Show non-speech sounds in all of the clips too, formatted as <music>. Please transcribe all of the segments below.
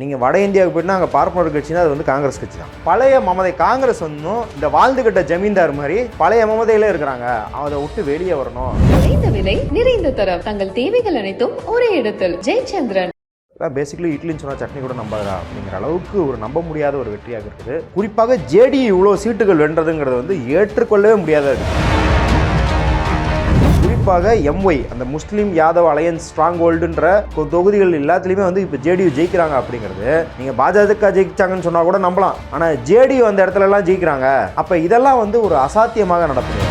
நீங்கள் வட இந்தியாவுக்கு போயிட்டுனா அங்கே பார்ப்பனர் கட்சினா அது வந்து காங்கிரஸ் கட்சி தான். பழைய மமதை காங்கிரஸ் வந்தும் இந்த வாழ்ந்துகிட்ட ஜமீன்தார் மாதிரி பழைய மமதையில இருக்கிறாங்க. அதை விட்டு வெளியே வரணும். குறைந்த விலை நிறைந்த தரம். தங்கள் தேவைகள் அனைத்தும் ஒரே இடத்தில். ஜெயச்சந்திரன். பேசிக்கலி இட்லின்னு சொன்னால் சட்னி கூட நம்பாதா அப்படிங்கிற அளவுக்கு ஒரு நம்ப முடியாத ஒரு வெற்றியாக இருக்குது. குறிப்பாக ஜேடி இவ்வளோ சீட்டுகள் வென்றதுங்கிறது வந்து ஏற்றுக்கொள்ளவே முடியாத இருக்கு குறிப்பாக எம்ஒய் அந்த முஸ்லீம் யாதவ் அலையன்ஸ் ஸ்ட்ராங் ஹோல்டுன்ற தொகுதிகள் எல்லாத்துலேயுமே வந்து இப்போ ஜேடியு ஜெயிக்கிறாங்க அப்படிங்கிறது. நீங்கள் பாஜக ஜெயிச்சாங்கன்னு சொன்னால் கூட நம்பலாம். ஆனால் ஜேடியு அந்த இடத்துல எல்லாம் ஜெயிக்கிறாங்க. அப்போ இதெல்லாம் வந்து ஒரு அசாத்தியமாக நடக்குது.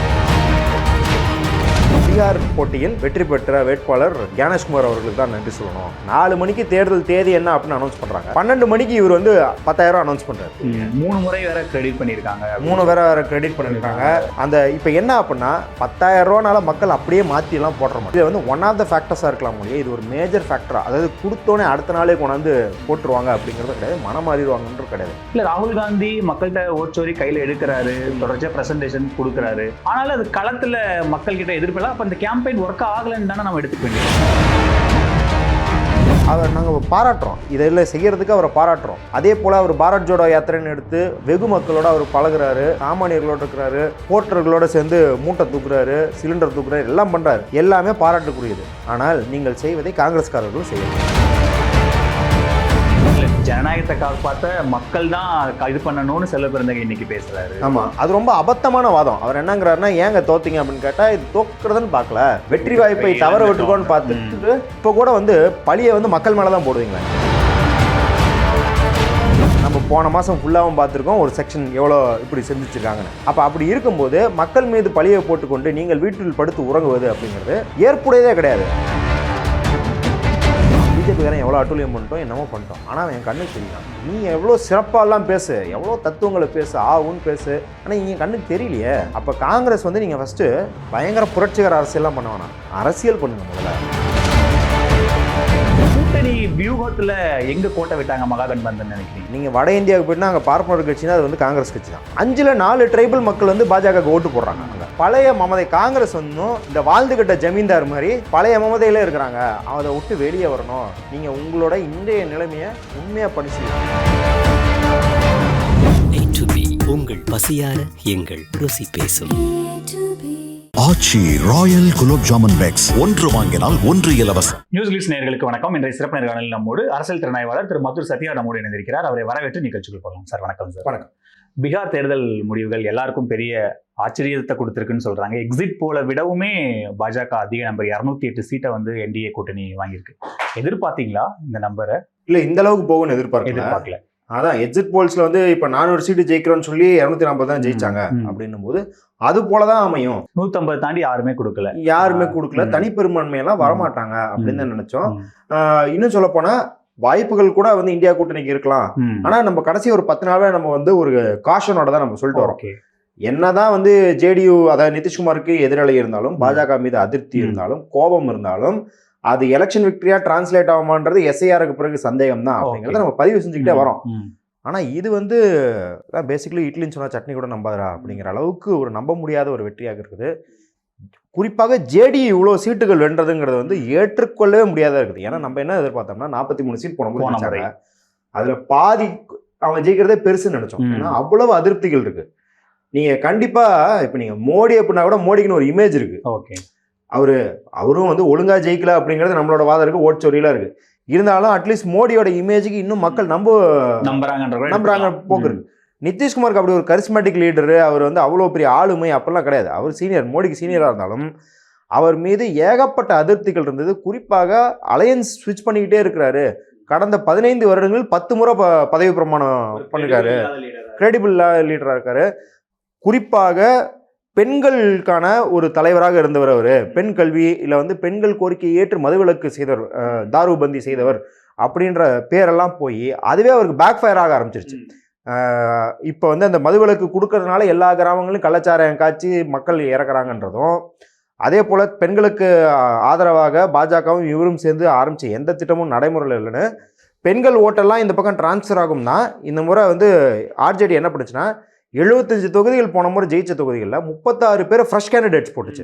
பீகார் போட்டியில் வெற்றி பெற்ற வேட்பாளர் ஞானேஷ்குமார் அவர்களுக்கு தான் நன்றி சொல்லணும். நாலு மணிக்கு தேர்தல் தேதி என்ன அப்படின்னு அனௌன்ஸ் பண்றாங்க. பன்னெண்டு மணிக்கு இவர் வந்து பத்தாயிரம் அனௌன்ஸ் பண்றாரு. மூணு முறை வேற கிரெடிட் பண்ணியிருக்காங்க. மூணு பேரை வேற கிரெடிட் பண்ணிருக்காங்க அந்த இப்போ என்ன அப்படின்னா பத்தாயிரம் ரூபானால மக்கள் அப்படியே மாத்தி எல்லாம் போடுற மாதிரி. இது வந்து ஒன் ஆஃப் த ஃபேக்டர்ஸாக இருக்கலாம் முடியும் இது ஒரு மேஜர் ஃபேக்டரா அதாவது கொடுத்தோன்னே அடுத்த நாளே கொண்டாந்து போட்டுருவாங்க அப்படிங்கிறது கிடையாது. மனம் மாறிடுவாங்கன்றது கிடையாது. இல்ல ராகுல் காந்தி மக்கள்கிட்ட ஓட்சோரி கையில எடுக்கிறாரு தொடர்ச்சியா பிரசன்டேஷன் கொடுக்குறாரு. ஆனாலும் அது களத்துல மக்கள் கிட்ட எதிர்ப்பில்ல அப்போ இந்த கேம்பெயின் ஒர்க் ஆகலைன்னு தானே நம்ம எடுத்துக்க வேண்டியது. அவர் நாங்கள் பாராட்டுறோம். இதில் செய்கிறதுக்கு அவரை பாராட்டுறோம். அதே போல் அவர் பாரத் ஜோடோ யாத்திரைன்னு எடுத்து வெகு மக்களோட அவர் பழகுறாரு. சாமானியர்களோட இருக்கிறாரு. போட்டர்களோட சேர்ந்து மூட்டை தூக்குறாரு சிலிண்டர் தூக்குறாரு எல்லாம் பண்ணுறாரு எல்லாமே பாராட்டுக்குரியது. ஆனால் நீங்கள் செய்வதை காங்கிரஸ்காரர்களும் செய்யணும் ஜனநாயகத்தை காப்பாத்த மக்கள் தான் இது பண்ணணும்னு செல்வ பிறந்தக இன்னைக்கு பேசுறாரு. ஆமாம் அது ரொம்ப அபத்தமான வாதம். அவர் என்னங்கிறாருன்னா ஏங்க தோத்தீங்க அப்படின்னு கேட்டால் இது தோக்குறதுன்னு பார்க்கல. வெற்றி வாய்ப்பை தவற விட்டுருக்கோன்னு பார்த்துட்டு இப்போ கூட வந்து பழியை வந்து மக்கள் மேலே தான் போடுவீங்களா நம்ம போன மாதம் ஃபுல்லாகவும் பார்த்துருக்கோம் ஒரு செக்ஷன் எவ்வளோ இப்படி சிந்திச்சிருக்காங்கன்னு. அப்போ அப்படி இருக்கும்போது மக்கள் மீது பழியை போட்டுக்கொண்டு நீங்கள் வீட்டில் படுத்து உறங்குவது அப்படிங்கிறது ஏற்புடையதே கிடையாது. பிஜேபிக்காரன் எவ்வளோ அட்டூழியம் பண்ணிட்டோம் என்னமோ பண்ணிட்டோம். ஆனால் என் கண்ணுக்கு தெரியும் நீ எவ்வளோ சிறப்பாலாம் பேசு எவ்வளோ தத்துவங்களை பேசு ஆவுன்னு பேசு. ஆனால் என் கண்ணுக்கு தெரியலையே. அப்போ காங்கிரஸ் வந்து நீங்கள் ஃபஸ்ட்டு பயங்கர புரட்சிகர அரசியல்லாம் பண்ண வேணாம் அரசியல் பண்ணுங்க முதல்ல. கூட்டணி வியூகத்துல எங்க கோட்டை விட்டாங்க மகாகட்பந்தன் நினைக்கிறீங்க? நீங்கள் வட இந்தியாவுக்கு போயிட்டுனா அங்கே பார்ப்பனர் கட்சினா அது வந்து காங்கிரஸ் கட்சி தான். அஞ்சில் நாலு ட்ரைபல் மக்கள் வந்து பாஜக ஓட்டு போடுறாங்க அங்கே. பழைய மமதை காங்கிரஸ் வந்தும் இந்த வாழ்ந்துகிட்ட ஜமீன்தார் மாதிரி பழைய மமதையில இருக்கிறாங்க. அதை விட்டு வெளியே வரணும். நீங்கள் உங்களோட இன்றைய நிலைமையை உண்மையாக படிச்சு A to B உங்கள் பசியார எங்கள் ருசி பேசும். Aachi royal gulab jamun packs. ஒன்று வாங்கினால் ஒன்று இலவசம். நியூஸ் லீஸ் நேயர்களுக்கு வணக்கம். இன்றைய சிறப்பு நேர்காணலில் நம்மோடு அரசியல் திறனாய்வாளர் திரு மதுர் சத்யா நம்மோடு இணைந்திருக்கிறார். அவரை வரவேற்று நிகழ்ச்சிகள் போகலாம். சார் வணக்கம் சார். வணக்கம். பீகார் தேர்தல் முடிவுகள் எல்லாருக்கும் பெரிய ஆச்சரியத்தை கொடுத்திருக்குன்னு சொல்றாங்க. எக்ஸிட் போல விடவுமே பாஜக அதிக நம்பர் இரநூத்தி எட்டு சீட்டை வந்து என்டிஏ கூட்டணி வாங்கியிருக்கு. எதிர்பார்த்தீங்களா இந்த நம்பரை இல்லை இந்த அளவுக்கு போகும்னு எதிர்பார்க்கல. எதிர்பார்க்கல. அதான் எக்ஸிட் போல்ஸ்ல வந்து இப்ப நானூறு சீட்டு ஜெயிக்கிறோம்னு சொல்லி இருநூத்தி நாற்பது தான் ஜெயிச்சாங்க. அப்படின்னும் போது அது போலதான் அமையும் நூத்தம்பது தாண்டி யாருமே கொடுக்கல யாருமே கொடுக்கல. தனிப்பெரும்பான்மையெல்லாம் வரமாட்டாங்க அப்படின்னு தான் நினைச்சோம் இன்னும் சொல்ல போனா வாய்ப்புகள் கூட வந்து இந்தியா கூட்டணிக்கு இருக்கலாம். ஆனா நம்ம கடைசி ஒரு பத்து நாளாவே நம்ம வந்து ஒரு காஷனோட தான் நம்ம சொல்லிட்டு வரோம். என்னதான் வந்து ஜேடியு அதாவது நிதிஷ்குமாருக்கு எதிராளி இருந்தாலும் பாஜக மீது அதிருப்தி. இருந்தாலும் கோபம் இருந்தாலும் அது எலெக்ஷன் விக்டரியா டிரான்ஸ்லேட் ஆகுமான்றது எஸ்ஐஆருக்கு பிறகு சந்தேகம் தான் அப்படிங்கறத. நம்ம பதிவு செஞ்சுக்கிட்டே வரோம். ஆனால் இது வந்து பேசிக்கலி இட்லின்னு சொன்னால் சட்னி கூட நம்பாதரா அப்படிங்கிற அளவுக்கு ஒரு நம்ப முடியாத ஒரு வெற்றியாக இருக்குது. குறிப்பாக ஜேடி இவ்வளோ சீட்டுகள் வென்றதுங்கிறது வந்து ஏற்றுக்கொள்ளவே முடியாத இருக்குது. ஏன்னா நம்ம என்ன எதிர்பார்த்தோம்னா நாற்பத்தி மூணு சீட் போன முறை. அதில் பாதி அவங்க ஜெயிக்கிறதே பெருசுன்னு நினச்சோம். ஏன்னா அவ்வளவு அதிருப்திகள் இருக்கு. நீங்கள் கண்டிப்பாக இப்போ நீங்கள் மோடி அப்படின்னா கூட மோடிக்குன்னு ஒரு இமேஜ் இருக்கு. ஓகே. அவரும் வந்து ஒழுங்கா ஜெயிக்கல அப்படிங்கிறது நம்மளோட வாதம் இருக்கு ஓட்சோரியில இருக்கு. இருந்தாலும் அட்லீஸ்ட் மோடியோட இமேஜுக்கு இன்னும் மக்கள் நம்ப நம்புறாங்கன்ற நம்புறாங்க எடுத்துக்கலாம். போக்கு இருக்கு நிதிஷ்குமாருக்கு அப்படி ஒரு கரிஸ்மேட்டிக் லீடரு அவர் வந்து அவ்வளோ பெரிய ஆளுமை அப்பெல்லாம் கிடையாது. அவர் சீனியர் மோடிக்கு சீனியராக இருந்தாலும் அவர் மீது ஏகப்பட்ட அதிருப்திகள் இருந்தது. குறிப்பாக அலையன்ஸ் ஸ்விட்ச் பண்ணிக்கிட்டே இருக்கிறாரு. கடந்த பதினைந்து வருடங்களில் பத்து முறை ப பதவி பிரமாணம் பண்ணிருக்காரு. கிரெடிபிள் லீடராக இருக்காரு. குறிப்பாக பெண்களுக்கான ஒரு தலைவராக இருந்தவர் அவர். பெண் கல்வி இல்லை வந்து பெண்கள் கோரிக்கையை ஏற்று மதுவிலக்கு செய்தவர் தாரூபந்தி செய்தவர் அப்படின்ற பேரெல்லாம் போய் அதுவே அவருக்கு பேக் ஃபயர் ஆக ஆரம்பிச்சிருச்சு. இப்போ வந்து அந்த மதுவிலக்கு கொடுக்கறதுனால எல்லா கிராமங்களிலும் கள்ளச்சாராயம் காய்ச்சி மக்கள் இறக்குறாங்கன்றதும் அதே போல் பெண்களுக்கு ஆதரவாக பாஜகவும் இவரும் சேர்ந்து ஆரம்பித்த எந்த திட்டமும் நடைமுறையில் இல்லைன்னு பெண்கள் ஓட்டெல்லாம் இந்த பக்கம் டிரான்ஸ்ஃபர் ஆகும்னா இந்த முறை வந்து ஆர்ஜேடி என்ன பண்ணுச்சுன்னா எழுபத்தஞ்சு தொகுதிகள் போன முறை ஜெயிச்ச தொகுதிகளில் முப்பத்தாறு பேர் ஃப்ரெஷ் கேண்டிடேட்ஸ் போட்டுச்சு.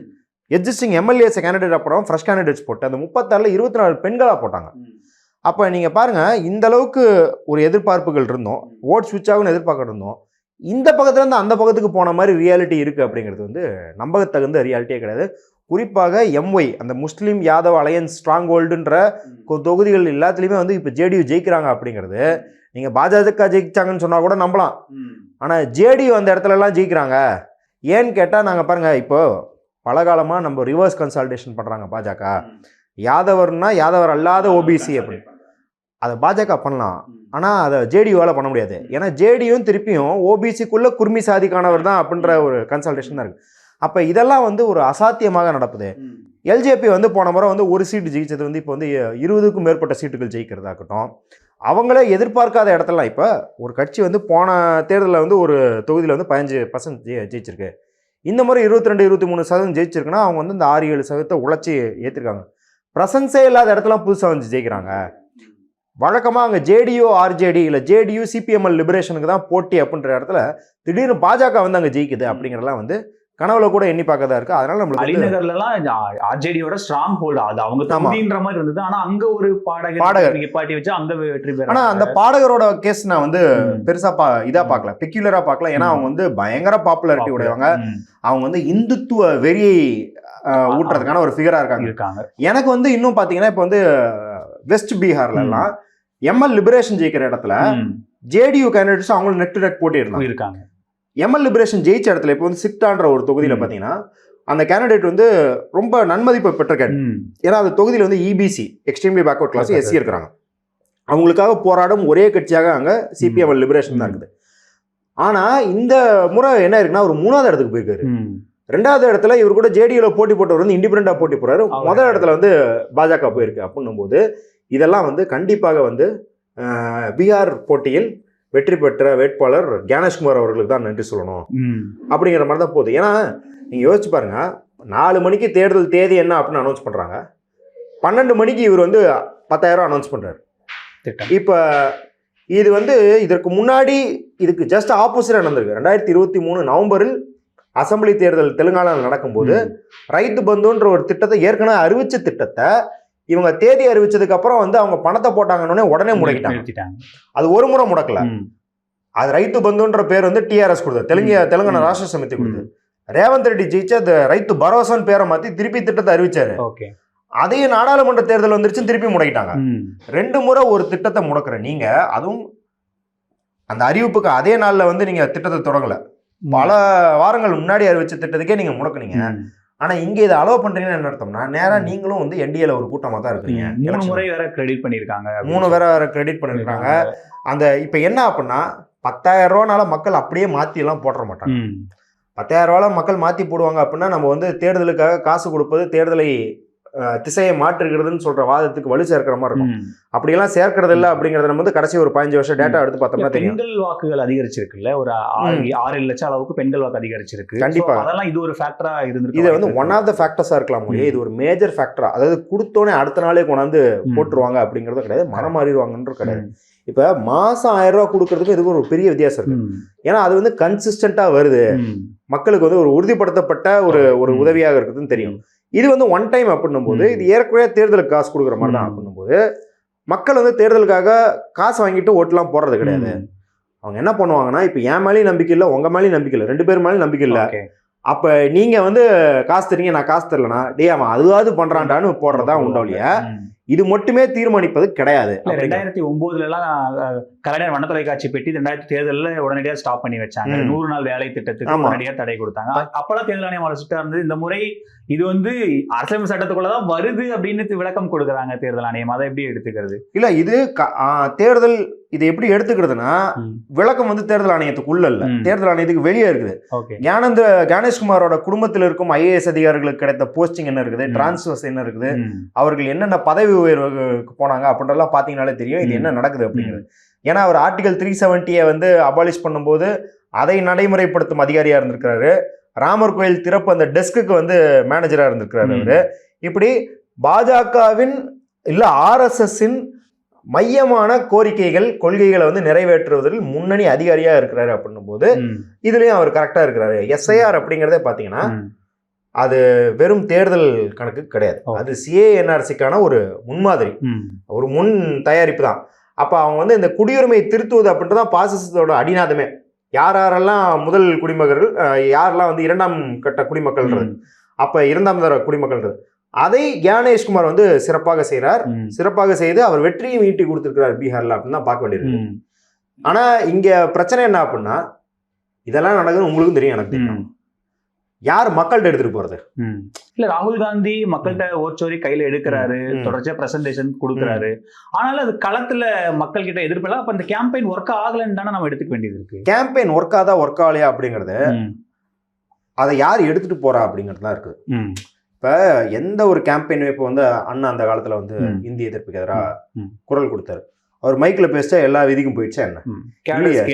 எக்ஸிஸ்டிங் எம்எல்ஏஸ் கேண்டிடேட் அப்புறம் ஃப்ரெஷ் கேண்டிடேட்ஸ் போட்டு அந்த முப்பத்தாறில் இருபத்தி நாலு பெண்களாக போட்டாங்க அப்போ நீங்கள் பாருங்கள் இந்த அளவுக்கு ஒரு எதிர்பார்ப்புகள் இருந்தோம் ஓட் ஸ்விட்ச் ஆகும்னு எதிர்பார்க்க இருந்தோம். இந்த பக்கத்துல இருந்து அந்த பக்கத்துக்கு போன மாதிரி ரியாலிட்டி இருக்குது அப்படிங்கிறது வந்து நம்பகத்தகுந்த ரியாலிட்டியே கிடையாது. குறிப்பாக எம்ஒய் அந்த முஸ்லீம் யாதவ் அலையன்ஸ் ஸ்ட்ராங் ஹோல்டுன்ற தொகுதிகள் எல்லாத்துலேயுமே வந்து இப்போ ஜேடியு ஜெயிக்கிறாங்க அப்படிங்கிறது நீங்கள் பாஜக ஜெயிச்சாங்கன்னு சொன்னால் கூட நம்பலாம். ஆனால் ஜேடியு அந்த இடத்துலலாம் ஜெயிக்கிறாங்க. ஏன்னு கேட்டால் நாங்கள் பாருங்கள் இப்போ பல காலமாக நம்ம ரிவர்ஸ் கன்சால்டேஷன் பண்ணுறாங்க பாஜக. யாதவர்னா யாதவர் அல்லாத ஓபிசி அப்படி. அதை பாஜக பண்ணலாம். ஆனால் அதை ஜேடியூவால் பண்ண முடியாது. ஏன்னா ஜேடியும் திருப்பியும் ஓபிசிக்குள்ளே குர்மி சாதிக்கானவர் தான் அப்படின்ற ஒரு கன்சல்டேஷன் தான் இருக்குது அப்போ இதெல்லாம் வந்து ஒரு அசாத்தியமாக நடப்புது எல்ஜேபி வந்து போன முறை வந்து ஒரு சீட்டு ஜெயிச்சது வந்து இப்போ வந்து இருபதுக்கும் மேற்பட்ட சீட்டுகள் ஜெயிக்கிறதாகட்டும். அவங்களே எதிர்பார்க்காத இடத்துலலாம் இப்போ ஒரு கட்சி வந்து போன தேர்தலில் வந்து ஒரு தொகுதியில் வந்து பதினஞ்சு பர்சன்ட் ஜெயிச்சிருக்கு. இந்த முறை இருபத்தி ரெண்டு இருபத்தி மூணு சதவீதம் ஜெயிச்சிருக்குன்னா அவங்க வந்து இந்த ஆறு ஏழு சதவீதத்தை உழைச்சி ஏற்றிருக்காங்க பிரசன்ஸே இல்லாத இடத்துலாம் புதுசாக வந்து ஜெயிக்கிறாங்க. வழக்கமாக அங்கே ஜேடியு ஆர்ஜேடி இல்லை ஜேடியு சிபிஎம்எல் லிபரேஷனுக்கு தான் போட்டி அப்படின்ற இடத்துல திடீர்னு பாஜக வந்து அங்கே ஜெயிக்குது அப்படிங்கிறலாம் வந்து கனவுல கூட எண்ணி பார்க்கறதா இருக்கு அதனால நம்மளுக்கு அலிநகர்லாம் ஆர்ஜேடியோட ஸ்ட்ராங் ஹோல்டு அது அவங்க தம்பின்ற மாதிரி இருந்தது ஆனா அங்க ஒரு பாடகர் பாடகர். பாட்டி வச்சு அங்க வெற்றி பெற ஆனா அந்த பாடகரோட கேஸ் நான் வந்து பெருசா பா இதா பார்க்கல பெக்யூலரா பார்க்கல ஏன்னா அவங்க வந்து பயங்கர பாப்புலாரிட்டி உடையவங்க அவங்க வந்து இந்துத்துவ வெறி ஊட்டுறதுக்கான ஒரு ஃபிகரா இருக்காங்க இருக்காங்க எனக்கு வந்து இன்னும் பாத்தீங்கன்னா இப்போ வந்து வெஸ்ட் பீகார்ல எல்லாம் எம்எல் லிபரேஷன் ஜெயிக்கிற இடத்துல ஜேடியூ ஜேடியு கேண்டிடேட்ஸ் அவங்களும் நெட் டு நெட் போட்டி இருக்காங்க எம்எல் லிபரேஷன் ஜெயிச்ச இடத்துல இப்போ வந்து சிக்டான்ற ஒரு தொகுதியில ம். பாத்தீங்கன்னா அந்த கேண்டிடேட் வந்து ரொம்ப நன்மதிப்பு பெற்ற கேண்டிடேட். ஏன்னா அந்த தொகுதியில் வந்து EBC extremely backward class SC இருக்கிறாங்க. அவங்களுக்காக போராடும் ஒரே கட்சியாக அங்கே சிபிஎம் லிபரேஷன் தான் இருக்குது. ஆனால் இந்த முறை என்ன இருக்குன்னா ஒரு மூணாவது இடத்துக்கு போயிருக்காரு. ரெண்டாவது இடத்துல இவர் கூட ஜேடியூல போட்டி போட்டவர் வந்து இண்டிபெண்டாக போட்டி போறாரு. முதல் இடத்துல வந்து பாஜக போயிருக்கு. அப்படின்னும் போது இதெல்லாம் வந்து கண்டிப்பாக வந்து பீகார் போட்டியில் வெற்றி பெற்ற வேட்பாளர் ஞானேஷ்குமார் அவர்களுக்கு தான் நன்றி சொல்லணும். அப்படிங்கிற மாதிரி தான் போகுது. ஏன்னா நீங்கள் யோசிச்சு பாருங்க நாலு மணிக்கு தேர்தல் தேதி என்ன அப்படின்னு அனௌன்ஸ் பண்ணுறாங்க பன்னெண்டு மணிக்கு இவர் வந்து பத்தாயிரம் அனௌன்ஸ் பண்ணுறாரு திட்டம். இப்போ இது வந்து இதற்கு முன்னாடி இதுக்கு ஜஸ்ட் ஆப்போசிட்டாக நடந்திருக்கு. ரெண்டாயிரத்தி இருபத்தி மூணு நவம்பரில் அசெம்பிளி தேர்தல் தெலுங்கானாவில் நடக்கும்போது. ரைத்து பந்துன்ற ஒரு திட்டத்தை ஏற்கனவே அறிவிச்ச திட்டத்தை இவங்க தேதி அறிவிச்சதுக்கு அப்புறம் வந்து அவங்க பணத்தை போட்டாங்கன்னே உடனே முடக்கிட்டாங்க. அது ஒரு முறை முடக்கல. அது ரைத்து பந்துன்ற பேர் வந்து டிஆர்எஸ் கொடுத்தது. தெலுங்கு தெலுங்கானா ராஷ்டிர சமிதி கொடுத்தது. ரேவந்த் ரெட்டி ஜெயிச்சு அந்த ரைத்து பரோசான்னு பேரை மாத்தி திருப்பி திட்டத்தை அறிவிச்சாரு. அதையும் நாடாளுமன்ற தேர்தல் வந்துருச்சு திருப்பி முடக்கிட்டாங்க. ரெண்டு முறை ஒரு திட்டத்தை முடக்குற நீங்க அதுவும் அந்த அறிவிப்புக்கு அதே நாள்ல வந்து நீங்க திட்டத்தை தொடங்கல. பல வாரங்கள் முன்னாடி அறிவிச்ச திட்டத்துக்கே நீங்க முடக்குனீங்க. ம். ஆனா இங்க இதை அலோவ் பண்றீங்கன்னு என்ன அர்த்தம்னா நேரா நீங்களும் வந்து என்டிஏல ஒரு கூட்டமா தான் இருக்கிறீங்க. மூணு. முறை வேற கிரெடிட் பண்ணிருக்காங்க மூணு வேற வேற கிரெடிட் பண்ணிருக்காங்க அந்த இப்ப என்ன அப்படின்னா பத்தாயிரம் ரூபானால மக்கள் அப்படியே மாத்தி எல்லாம் போட்டுற மாட்டாங்க. பத்தாயிரம் ரூபாய் மக்கள் மாற்றி போடுவாங்க அப்படின்னா நம்ம வந்து தேர்தலுக்காக காசு கொடுப்பது தேர்தலை திசையை மாற்றுகிறதுன்னு சொல்ற வாதத்துக்கு வலு சேர்க்கிற மாதிரி இருக்கும். ம். அப்படியெல்லாம் சேர்க்கறது இல்லை அப்படிங்கறத நம்ம வந்து கடைசி ஒரு பதினஞ்சு வருஷம் டேட்டா எடுத்து பார்த்தோம்னா பெண்கள் வாக்குகள் அதிகரிச்சிருக்குல்ல. ஒரு ஆறு லட்சம் அளவுக்கு பெண்கள் வாக்கு அதிகரிச்சிருக்கு. கண்டிப்பா. அதெல்லாம் இது ஒரு ஃபேக்டரா இருந்திருக்கு. இது வந்து ஒன் ஆஃப் த ஃபேக்டர்ஸாக இருக்கலாம் முடியும் இது ஒரு மேஜர் ஃபேக்டரா அதாவது கொடுத்தோன்னே அடுத்த நாளே கொண்டாந்து போட்டுருவாங்க அப்படிங்கிறது கிடையாது. மனம் மாறிடுவாங்கன்றது கிடையாது. இப்போ மாசம் ஆயிரம் ரூபாய் கொடுக்கறதுக்கு இதுக்கு ஒரு பெரிய வித்தியாசம் இருக்கு. ஏன்னா அது வந்து கன்சிஸ்டண்டா வருது. மக்களுக்கு வந்து ஒரு உறுதிப்படுத்தப்பட்ட ஒரு ஒரு. உதவியாக இருக்குதுன்னு தெரியும். இது வந்து ஒன் டைம் அப்படின்னும் போது. இது ஏற்கனவே தேர்தலுக்கு காசு கொடுக்குற மாதிரி தான். அப்படின்னும் போது மக்கள் வந்து தேர்தலுக்காக காசு வாங்கிட்டு ஓட்டுலாம் போடுறது கிடையாது. அவங்க என்ன பண்ணுவாங்கன்னா இப்போ என் மேலேயும் நம்பிக்கை இல்லை உங்க மேலேயும் நம்பிக்கை இல்லை ரெண்டு பேர் மேலேயும் நம்பிக்கை இல்லை. அப்ப நீங்க வந்து காசு தரீங்க நான் காசு தரலனா டேய் அவன் அதுவாவது பண்றான்டான்னு போடுறதா உண்டோலிய இது மட்டுமே தீர்மானிப்பது கிடையாது. ரெண்டாயிரத்தி ஒன்பதுல எல்லாம் கலைஞர் வண்ண தொலைக்காட்சி பெட்டி ரெண்டாயிரத்தி தேர்தல்ல உடனடியா ஸ்டாப் பண்ணி வச்சாங்க. நூறு நாள் வேலை திட்டத்துக்கு ஆமா. உடனடியா தடை கொடுத்தாங்க. அப்பெல்லாம் தேர்தல் ஆணையம் வளர்ச்சிட்டா இருந்தது இந்த முறை இது வந்து அரசியல் சட்டத்துக்குள்ளதான் வருது அப்படின்னு விளக்கம் கொடுக்குறாங்க தேர்தல் ஆணையம். அதை எப்படி எடுத்துக்கிறது? இல்ல இது தேர்தல் இது எப்படி எடுத்துக்கிறதுனா. விளக்கம் வந்து தேர்தல் ஆணையத்துக்குள்ள இல்ல. ம். தேர்தல் ஆணையத்துக்கு வெளியே இருக்குது. ஞானந்த கணேஷ்குமாரோட குடும்பத்தில் இருக்கும் ஐஏஎஸ் அதிகாரிகளுக்கு கிடைத்த போஸ்டிங் என்ன இருக்குது? ம். டிரான்ஸ்ஃபர்ஸ் என்ன இருக்குது? அவர்கள் என்னென்ன பதவி உயர்வுக்கு போனாங்க அப்படின்றலாம் பார்த்தீங்கனாலே தெரியும். இது. என்ன நடக்குது அப்படிங்கிறது. ஏன்னா அவர் ஆர்டிகல் த்ரீ செவன்ட்டியை வந்து அபாலிஷ் பண்ணும்போது அதை நடைமுறைப்படுத்தும் அதிகாரியா இருந்திருக்கிறாரு. ராமர் கோயில் திறப்பு அந்த டெஸ்க்குக்கு வந்து மேனேஜரா இருந்திருக்கிறாரு. அவரு. இப்படி பாஜகவின் இல்ல ஆர்எஸ்எஸ்ஸின் மையமான கோரிக்கைகள் கொள்கைகளை வந்து நிறைவேற்றுவதில் முன்னணி அதிகாரியா இருக்கிறாரு அப்படின்னும் போது இதுலயும் அவர் கரெக்டா இருக்கிறாரு. எஸ்ஐஆர் அப்படிங்கறதே பாத்தீங்கன்னா அது வெறும் தேர்தல் கணக்கு கிடையாது. அது சிஏஎன்ஆர்சிக்கான ஒரு முன்மாதிரி. ஒரு முன் தயாரிப்பு தான் அப்போ அவங்க வந்து இந்த குடியுரிமை திருத்துவது அப்படின்றது தான் பாசிசத்தோட அடிநாதமே யார் யாரெல்லாம் முதல் குடிமகர்கள் யாரெல்லாம் வந்து இரண்டாம் கட்ட குடிமக்கள்ன்றது. அப்போ இரண்டாம் தர குடிமக்கள்ன்றது அதை ஞானேஷ்குமார் வந்து சிறப்பாக செய்கிறார். சிறப்பாக செய்து அவர் வெற்றியும் ஈட்டி கொடுத்துருக்கிறார் பீகார்ல அப்படின்னு தான் பார்க்க வேண்டியிருக்கு ம். ஆனா இங்க பிரச்சனை என்ன அப்படின்னா இதெல்லாம் நடக்குதுன்னு உங்களுக்கும் தெரியும் எனக்கு தெரியும். யார் மக்கள்கிட்ட எடுத்துட்டு போறது. இல்ல ராகுல் காந்தி மக்கள்கிட்ட ஓட்சோரி கையில எடுக்கிறாரு. தொடர்ச்சியா பிரசன்டேஷன் கொடுக்கறாரு ஆனாலும் அது களத்துல மக்கள் கிட்ட எதிர்ப்பில்ல அப்ப இந்த கேம்பெயின் ஒர்க் ஆகலன்னு தானே நம்ம எடுத்துக்க வேண்டியது இருக்கு கேம்பெயின் ஒர்க் ஆதா ஒர்க் ஆகலையா அப்படிங்கிறது. அதை யார் எடுத்துட்டு போறா அப்படிங்கிறது தான் இருக்குது. இப்ப எந்த ஒரு கேம்பெயினுமே இப்போ வந்து அண்ணா அந்த காலத்துல வந்து. இந்திய எதிர்ப்புக்கு எதிராக. குரல் கொடுத்தாரு அவர் மைக்ல பேசிட்டா எல்லா விதிக்கும் போயிடுச்சா என்ன. கேடர்ஸ்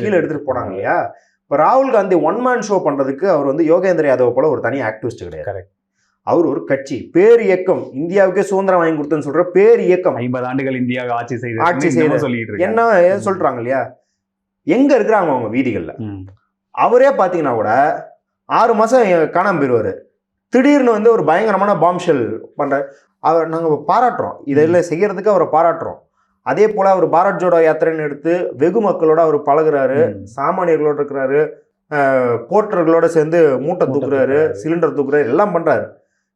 கீழே எடுத்துட்டு போனாங்க இல்லையா இப்போ ராகுல் காந்தி ஒன் மேன் ஷோ பண்றதுக்கு அவர் வந்து யோகேந்திர யாதவ் போல ஒரு தனி ஆக்டிவிஸ்ட் கிடையாது Correct. அவர் ஒரு கட்சி பேர் இயக்கம் இந்தியாவுக்கே சுதந்திரம் வாங்கி கொடுத்தேன்னு சொல்ற பேர் இயக்கம் ஐம்பது ஆண்டுகள் இந்தியா ஆட்சி செய்து ஆட்சி செய்து. சொல்லிட்டு. என்ன சொல்றாங்க இல்லையா எங்க இருக்கிறாங்க அவங்க வீதிகள்ல. அவரே பாத்தீங்கன்னா கூட ஆறு மாசம் காணாம போயிடுவாரு திடீர்னு வந்து ஒரு பயங்கரமான பாம்ஷெல் பண்ற அவர் நாங்க பாராட்டுறோம் இதெல்லாம் செய்யறதுக்கு அவரை பாராட்டுறோம் அதே போல அவர் பாரத் ஜோடோ யாத்திரைன்னு எடுத்து வெகு மக்களோட அவர் பழகுறாரு. சாமானியர்களோட இருக்கிறாரு போர்ட்டர்களோட சேர்ந்து மூட்டை தூக்குறாரு. சிலிண்டர் தூக்குறாரு எல்லாம் பண்றாரு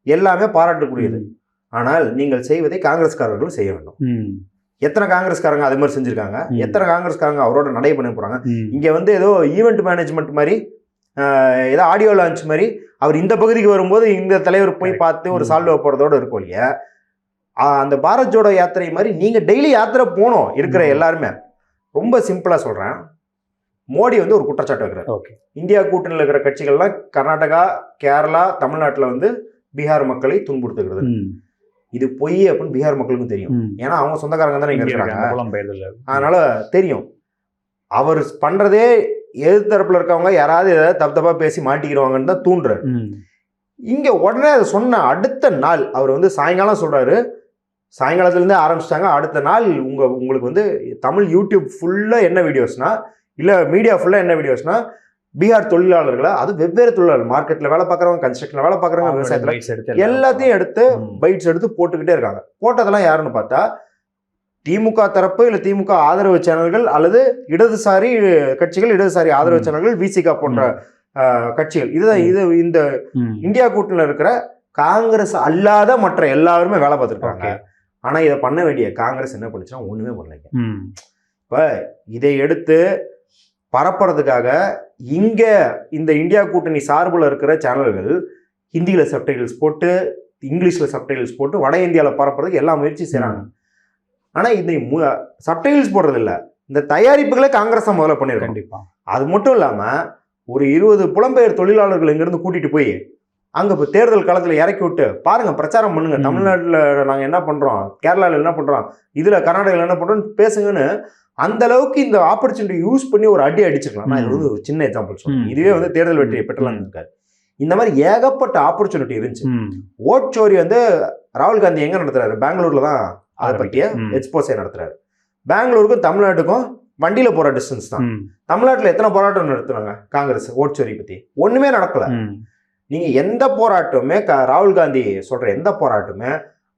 எல்லாமே பாராட்டக்கூடியது ஆனால் நீங்கள் செய்வதை காங்கிரஸ்காரர்கள் செய்ய வேண்டும். எத்தனை காங்கிரஸ்காரங்க அது மாதிரி செஞ்சிருக்காங்க. எத்தனை காங்கிரஸ்காரங்க அவரோட நடை பண்ண போறாங்க ம். இங்க வந்து ஏதோ ஈவெண்ட் மேனேஜ்மெண்ட் மாதிரி ஏதோ ஆடியோ லான்ச் மாதிரி அவர் இந்த பகுதிக்கு வரும்போது இந்த தலைவர் போய். பார்த்து ஒரு. சால்வ் போறதோட இருக்கும் இல்லையா அந்த பாரத் ஜோடோ யாத்திரை மாதிரி நீங்க டெய்லி யாத்திரை போகணும் இருக்கிற. எல்லாருமே ரொம்ப சிம்பிளா சொல்றேன் மோடி வந்து ஒரு குற்றச்சாட்டு வைக்கிறார் ஓகே இந்தியா கூட்டணியில் இருக்கிற கட்சிகள்லாம் கர்நாடகா கேரளா தமிழ்நாட்டில் வந்து பீகார் மக்களை துன்புறுத்துகிறது. இது பொய் அப்படின்னு பீகார் மக்களுக்கும் தெரியும். ஏன்னா அவங்க சொந்தக்காரங்க தானே இங்க இருக்கிறாங்க இருக்காங்க. அதனால தெரியும் அவர் பண்றதே எதிர் தரப்புல இருக்கவங்க யாராவது ஏதாவது தப்பு தப்பா பேசி மாட்டிக்கிறவாங்கன்னு தான் தூண்டுறாரு. இங்க உடனே அதை சொன்ன அடுத்த நாள் அவர் வந்து சாயங்காலம் சொல்றாரு சாயங்காலத்துல இருந்தே ஆரம்பிச்சிட்டாங்க. அடுத்த நாள் உங்க உங்களுக்கு வந்து தமிழ் யூடியூப் ஃபுல்லா என்ன வீடியோஸ்னா இல்ல மீடியா ஃபுல்லா என்ன வீடியோஸ்னா பீகார் தொழிலாளர்களை அது வெவ்வேறு தொழிலாளர் மார்க்கெட்ல வேலை பார்க்குறவங்க கன்ஸ்ட்ரக்ஷன்ல வேலை பார்க்குறவங்க விவசாயத்துல எல்லாத்தையும் எடுத்து. பைட்ஸ் எடுத்து போட்டுக்கிட்டே இருக்காங்க. போட்டதெல்லாம் யாருன்னு பார்த்தா திமுக தரப்பு இல்லை திமுக ஆதரவு சேனல்கள் அல்லது இடதுசாரி கட்சிகள் இடதுசாரி ஆதரவு. சேனல்கள் விசிகா போன்ற கட்சிகள். இதுதான் இது இந்த. இந்தியா கூட்டணியில் இருக்கிற காங்கிரஸ் அல்லாத மற்ற எல்லாருமே வேலை பார்த்துருக்காங்க. Okay. ஆனா இதை பண்ண வேண்டிய காங்கிரஸ் என்ன பண்ணுச்சுன்னா ஒண்ணுமே பண்ணலைங்க. ம். இதை எடுத்து பரப்புறதுக்காக இங்க இந்த இந்தியா கூட்டணி சார்புல இருக்கிற சேனல்கள் ஹிந்தியில சப்டைட்டில்ஸ் போட்டு இங்கிலீஷ்ல சப்டைட்டில்ஸ் போட்டு வட இந்தியால பரப்புறதுக்கு எல்லா முயற்சி செய்றாங்க. ஆனா இந்த சப்டைட்டில்ஸ் போடுறது இல்ல இந்த தயாரிப்புகளை காங்கிரஸ் முதல்ல பண்ணிருக்கோம் கண்டிப்பா. அது மட்டும் இல்லாம ஒரு இருபது புலம்பெயர் தொழிலாளர்கள் இங்கிருந்து கூட்டிட்டு போய் அங்க இப்போ தேர்தல் காலத்துல இறக்கி விட்டு பாருங்க பிரச்சாரம் பண்ணுங்க. தமிழ்நாட்டுல நாங்க என்ன பண்றோம்? கேரளால என்ன பண்றோம்? இதுல கர்நாடகால என்ன பண்றோம் பேசுங்கன்னு அந்த அளவுக்கு இந்த ஆப்பர்ச்சுனிட்டி யூஸ் பண்ணி ஒரு அடி அடிச்சிருக்கலாம் நான் இது வந்து ஒரு சின்ன எக்ஸாம்பிள் ம். இதுவே வந்து தேர்தல் வெற்றியை பெற்றலாம் இருக்காரு இந்த மாதிரி ஏகப்பட்ட ஆப்பர்ச்சுனிட்டி இருந்துச்சு. ஓட் சோரி வந்து ராகுல் காந்தி எங்க நடத்துறாரு? பெங்களூர்ல தான் அதை பற்றிய. எக்ஸ்போஸே நடத்துறாரு. பெங்களூருக்கும் தமிழ்நாட்டுக்கும் வண்டியில போற டிஸ்டன்ஸ் தான். தமிழ்நாட்டுல எத்தனை போராட்டம் நடத்துறாங்க? காங்கிரஸ் ஓட் சோரி பத்தி. ஒண்ணுமே நடக்கல. ம். நீங்க எந்த போராட்டமுமே க- ராகுல் காந்தி சொல்ற எந்த போராட்டமே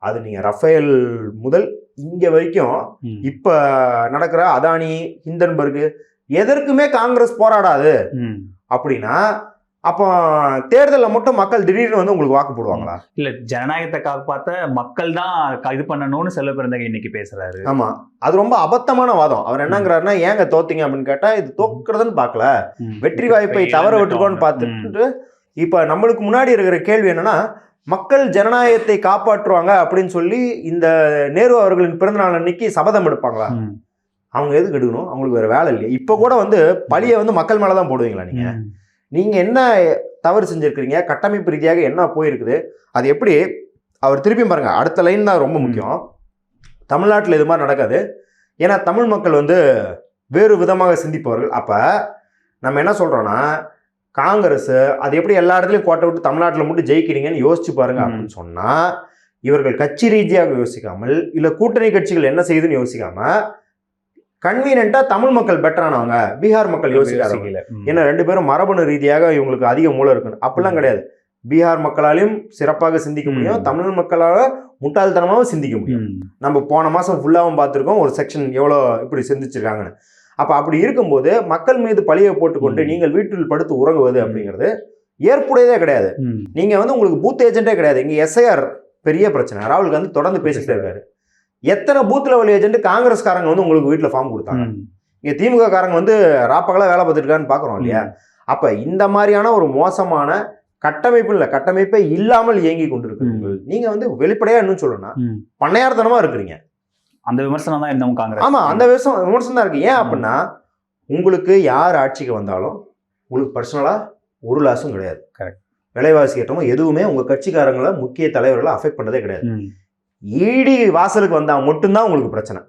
அது நீங்க ரஃபேல் முதல் இங்க வரைக்கும். இப்ப நடக்கிற அதானி ஹிந்தன்பர்க் எதற்குமே காங்கிரஸ் போராடாது. அப்படின்னா அப்போ தேர்தலில் மட்டும் மக்கள் திடீர்னு வந்து உங்களுக்கு வாக்கு போடுவாங்களா இல்ல ஜனநாயகத்தை காப்பாத்த மக்கள் தான் இது பண்ணணும்னு செல்ல பிறந்தக இன்னைக்கு பேசுறாரு ஆமா அது ரொம்ப அபத்தமான வாதம் அவர் என்னங்கிறாருன்னா ஏங்க தோத்தீங்க அப்படின்னு கேட்டா இது தோக்குறதுன்னு பார்க்கல. வெற்றி வாய்ப்பை தவற. விட்டுருக்கோன்னு. பார்த்துட்டு இப்ப நம்மளுக்கு முன்னாடி இருக்கிற கேள்வி என்னன்னா மக்கள் ஜனநாயகத்தை காப்பாற்றுவாங்க அப்படின்னு சொல்லி இந்த நேரு அவர்களின் பிறந்தநாள் அன்னைக்கு சபதம் எடுப்பாங்களா. அவங்க எதுக்கு எடுக்கணும்? அவங்களுக்கு வேற வேலை இல்லையா. இப்ப கூட வந்து பழிய வந்து மக்கள் மேலதான் போடுவீங்களா நீங்க? ம். நீங்க என்ன தவறு செஞ்சிருக்கிறீங்க? கட்டமைப்பு ரீதியாக என்ன போயிருக்குது? அது எப்படி? அவர் திருப்பி பாருங்க அடுத்த லைன் தான் ரொம்ப முக்கியம். தமிழ்நாட்டில் இது மாதிரி நடக்காது. ஏன்னா தமிழ் மக்கள் வந்து வேறு விதமாக சிந்திப்பவர்கள். அப்ப நம்ம என்ன சொல்றோம்னா காங்கிரஸ் அது எப்படி எல்லா இடத்துலையும் கோட்டை விட்டு தமிழ்நாட்டில் மட்டும் ஜெயிக்கிறீங்கன்னு யோசிச்சு பாருங்க. அப்படின்னு சொன்னா இவர்கள் கட்சி ரீதியாக யோசிக்காமல் இல்ல கூட்டணி கட்சிகள் என்ன செய்யுதுன்னு யோசிக்காம கன்வீனியன்ட்டா தமிழ் மக்கள் பெட்டரானவங்க பீகார் மக்கள் யோசிக்காதவங்க. ஏன்னா ரெண்டு பேரும் மரபணு ரீதியாக இவங்களுக்கு அதிக மூளை இருக்குன்னு அப்படிலாம். கிடையாது பீகார் மக்களாலையும் சிறப்பாக சிந்திக்க முடியும். தமிழ் மக்களால முட்டாள்தனமாகவும் சிந்திக்க முடியும். நம்ம போன மாதம் ஃபுல்லாகவும் பார்த்துருக்கோம் ஒரு செக்ஷன் எவ்வளோ இப்படி சிந்திச்சிருக்காங்கன்னு அப்போ அப்படி இருக்கும்போது மக்கள் மீது பழியை போட்டுக்கொண்டு. நீங்கள் வீட்டில் படுத்து உறங்குவது. அப்படிங்கிறது ஏற்புடையதே கிடையாது. நீங்கள் வந்து உங்களுக்கு பூத் ஏஜென்ட்டே கிடையாது. இங்கே எஸ்ஐஆர் பெரிய பிரச்சனை. ராகுல் காந்தி தொடர்ந்து பேசிக்கிட்டே இருக்காரு. எத்தனை பூத் லெவல் ஏஜென்ட் காங்கிரஸ்காரங்க வந்து உங்களுக்கு வீட்டில் ஃபார்ம் கொடுத்தாங்க. இங்கே திமுக காரங்க வந்து ராப்பகலாக வேலை பார்த்துட்டு இருக்கான்னு பார்க்குறோம் இல்லையா? அப்போ இந்த மாதிரியான ஒரு மோசமான கட்டமைப்பு இல்லை. கட்டமைப்பே இல்லாமல் இயங்கி கொண்டிருக்கிறீர்கள் நீங்கள் வந்து வெளிப்படையாக இன்னும் சொல்லணும்னா. பண்ணையார்த்தனமாக இருக்கிறீங்க. அந்த விமர்சனம் தான் இன்னமும் காங்கிரஸ். ஆமா அந்த விமர்சனம் விமர்சனம் தான் இருக்கு. ஏன் அப்படின்னா உங்களுக்கு யார் ஆட்சிக்கு வந்தாலும் உங்களுக்கு பர்சனலா ஒரு லாஸும் கிடையாது. Correct. விலைவாசி ஏற்றமும் எதுவுமே உங்க கட்சிக்காரங்களை முக்கிய தலைவர்களை அஃபெக்ட் பண்ணதே கிடையாது. ஈடி வாசலுக்கு வந்தா மட்டும்தான் உங்களுக்கு பிரச்சனை.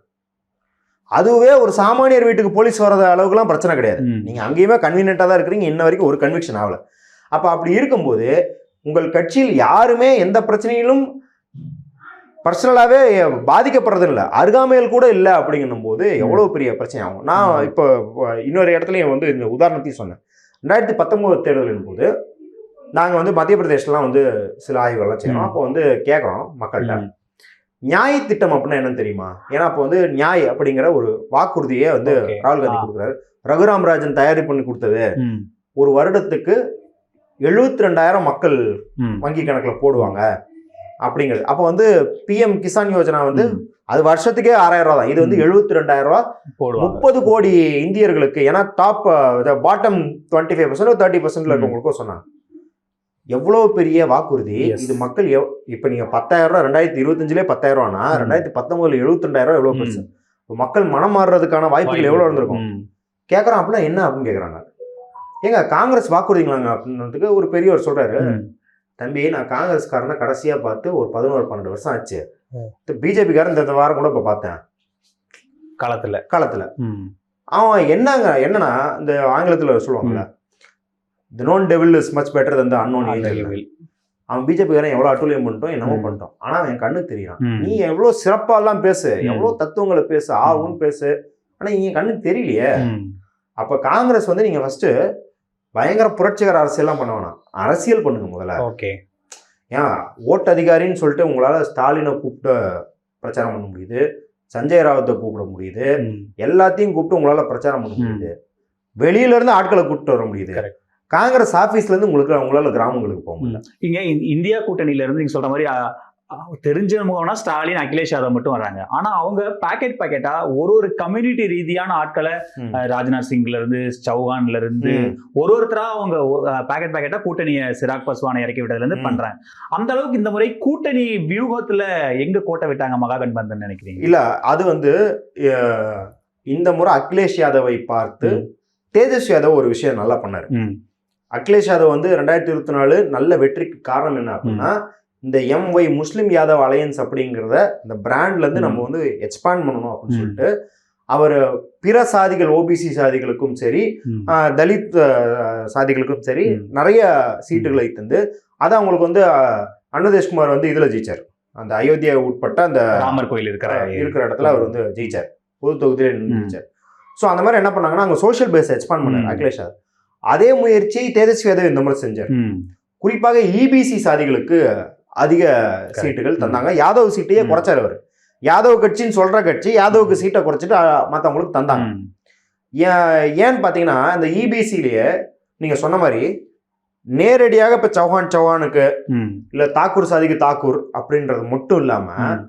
அதுவே ஒரு சாமானியர் வீட்டுக்கு போலீஸ் வர்ற அளவுக்குலாம் பிரச்சனை கிடையாது. ம். நீங்க அங்கேயுமே கன்வீனியன்ட்டாக தான் இருக்கிறீங்க. இன்ன வரைக்கும் ஒரு கன்விக்ஷன் ஆகல. அப்ப அப்படி இருக்கும்போது உங்கள் கட்சியில் யாருமே எந்த பிரச்சனையிலும் பர்சனலாகவே பாதிக்கப்படுறது இல்லை அருகாமையில் கூட இல்லை அப்படிங்கும் போது எவ்வளோ பெரிய பிரச்சனை ஆகும் நான். இப்போ இன்னொரு இடத்துலையும் வந்து இந்த உதாரணத்தையும் சொன்னேன் ரெண்டாயிரத்தி பத்தொம்போது தேர்தலின் போது நாங்கள் வந்து மத்திய பிரதேஷ்லாம் வந்து சில ஆய்வுகள்லாம் செய்யறோம். அப்போ வந்து கேட்குறோம் மக்கள்கிட்ட. நியாய திட்டம் அப்படின்னா என்னன்னு தெரியுமா ஏன்னா அப்போ வந்து நியாய் அப்படிங்கிற ஒரு வாக்குறுதியை வந்து. ராகுல் காந்தி. கொடுக்குறாரு ரகுராம் ராஜன் தயாரி பண்ணி கொடுத்தது. ஒரு வருடத்துக்கு எழுபத்தி ரெண்டாயிரம் மக்கள். வங்கி கணக்கில் போடுவாங்க அப்படிங்கிறது அப்போ வந்து பிஎம் கிசான் யோஜனா வந்து. அது வருஷத்துக்கே ஆறாயிரம் ரூபா தான் இது வந்து. எழுபத்தி ரெண்டாயிரம் ரூபா முப்பது கோடி இந்தியர்களுக்கு ஏன்னா top bottom twenty five percent thirty பர்சன்ட்ல இருக்கவங்களுக்கும் சொன்னாங்க எவ்வளோ பெரிய வாக்குறுதி. இது மக்கள் எவ் இப்போ நீங்கள் பத்தாயிரம் ரூபா ரெண்டாயிரத்தி இருபத்தஞ்சிலே பத்தாயிரம் ரூபானா. ரெண்டாயிரத்தி பத்தொன்பதுல எழுபத்தி ரெண்டாயிரம் எவ்வளோ ம். பெருசு மக்கள் மனம் மாறுறதுக்கான வாய்ப்புகள் எவ்வளோ இருந்திருக்கும் ம். கேட்குறோம் அப்படின்னா என்ன அப்படின்னு கேட்குறாங்க ஏங்க காங்கிரஸ் வாக்குறுதிங்களாங்க அப்படின்றதுக்கு ஒரு பெரியவர் சொல்றாரு ம். தம்பி நான் காங்கிரஸ்காரனை கடைசியா பார்த்து ஒரு பதினோரு பன்னெண்டு வருஷம் ஆச்சு. பிஜேபிக்காரன் இந்த வாரம் கூட இப்போ பார்த்தேன் களத்துல காலத்துல ம். அவன் என்னங்க என்னன்னா இந்த ஆங்கிலத்துல சொல்லுவாங்கல்ல the known devil is much better than the unknown அந்த ஏஞ்சல். அவன் பிஜேபிக்காரன் எவ்வளவு அட்டூழியம் பண்ணிட்டோம் என்னமோ. பண்ணிட்டோம் ஆனா அவன் என் கண்ணுக்கு தெரியும். நீ எவ்வளவு சிறப்பா எல்லாம் பேசு ம். எவ்வளவு தத்துவங்களை பேசு ஆகுன்னு பேசு ஆனா இங்க கண்ணுக்கு தெரியலையே. அப்ப காங்கிரஸ் வந்து நீங்க ஃபர்ஸ்ட் பயங்கர புரட்சிகர அரசியல்லாம் பண்ண வேணாம் அரசியல் பண்ணுங்க முதல்ல. ஓகே. ஏன் ஓட்டு அதிகாரின்னு சொல்லிட்டு உங்களால ஸ்டாலினை கூப்பிட்டு பிரச்சாரம் பண்ண முடியுது. சஞ்சய் ராவத்தை கூப்பிட முடியுது. எல்லாத்தையும் கூப்பிட்டு உங்களால பிரச்சாரம் பண்ண. முடியுது. வெளியில இருந்து ஆட்களை கூப்பிட்டு வர முடியுது. காங்கிரஸ் ஆபீஸ்ல இருந்து உங்களுக்கு உங்களால கிராமங்களுக்கு போக முடியல. இங்க இந்- இந்தியா கூட்டணியில இருந்து நீங்க சொல்ற மாதிரி தெரிஞ்ச முகம்னா ஸ்டாலின் அகிலேஷ் யாதவ் மட்டும் வராங்க ஆனா அவங்க பாக்கெட் பாக்கெட்டா ஒரு ஒரு கம்யூனிட்டி ரீதியான ஆட்களை ராஜ்நாத் சிங்ல இருந்து சௌஹான்ல இருந்து. ஒரு ஒருத்தரா அவங்க பாக்கெட் பாக்கெட்டா கூட்டணியை சிராக் பஸ்வானை இறக்கி விட்டதுல இருந்து. பண்றாங்க அந்த அளவுக்கு இந்த முறை கூட்டணி வியூகத்துல எங்க கோட்டை விட்டாங்க மகாகன்பந்தன் நினைக்கிறீங்க இல்ல அது வந்து இந்த முறை அகிலேஷ் யாதவை பார்த்து ம். தேஜஸ்வி யாதவ் ஒரு விஷயம் நல்லா பண்ணாரு. அகிலேஷ் யாதவ் வந்து ரெண்டாயிரத்தி இருபத்தி நாலு நல்ல வெற்றிக்கு காரணம் என்ன அப்படின்னா இந்த எம்ஒய் முஸ்லிம் யாதவ் அலையன்ஸ் அப்படிங்கிறத இந்த பிராண்ட்ல இருந்து ம். நம்ம வந்து எக்ஸ்பாண்ட் பண்ணணும் அப்படின்னு. சொல்லிட்டு அவர் பிற சாதிகள் ஓபிசி சாதிகளுக்கும் சரி தலித் சாதிகளுக்கும் சரி. நிறைய சீட்டுகளை தந்து அதை அவங்களுக்கு வந்து ஆஹ், அன்னதேஷ்குமார் வந்து இதுல ஜெயிச்சார் அந்த அயோத்தியா உட்பட்ட அந்த ராமர் கோயில் இருக்கிற இருக்கிற இடத்துல அவர் வந்து ஜெயிச்சார் பொது தொகுதியில. ஜெயிச்சார் ஸோ அந்த மாதிரி என்ன பண்ணாங்கன்னா அங்கே சோஷியல் பேஸ் எக்ஸ்பாண்ட் பண்ணார். அகிலேஷ் அதே முயற்சி தேஜஸ்வி யாதவ் இந்த முறை செஞ்சார். குறிப்பாக இபிசி சாதிகளுக்கு அதிக சீட்டுகள் தந்தாங்க யாதவ் சீட்டையே. குறைச்சார் அவர் யாதவ் கட்சின்னு சொல்ற கட்சி யாதவுக்கு சீட்டை குறைச்சிட்டு அஹ், மத்தவங்களுக்கு தந்தாங்க. ஏன் ஏன்னு பார்த்தீங்கன்னா இந்த இபிசிலேயே நீங்க சொன்ன மாதிரி நேரடியாக இப்போ சௌஹான் சௌஹானுக்கு. இல்லை தாக்கூர் சாதிக்கு தாக்கூர் அப்படின்றது மட்டும் இல்லாம ம்.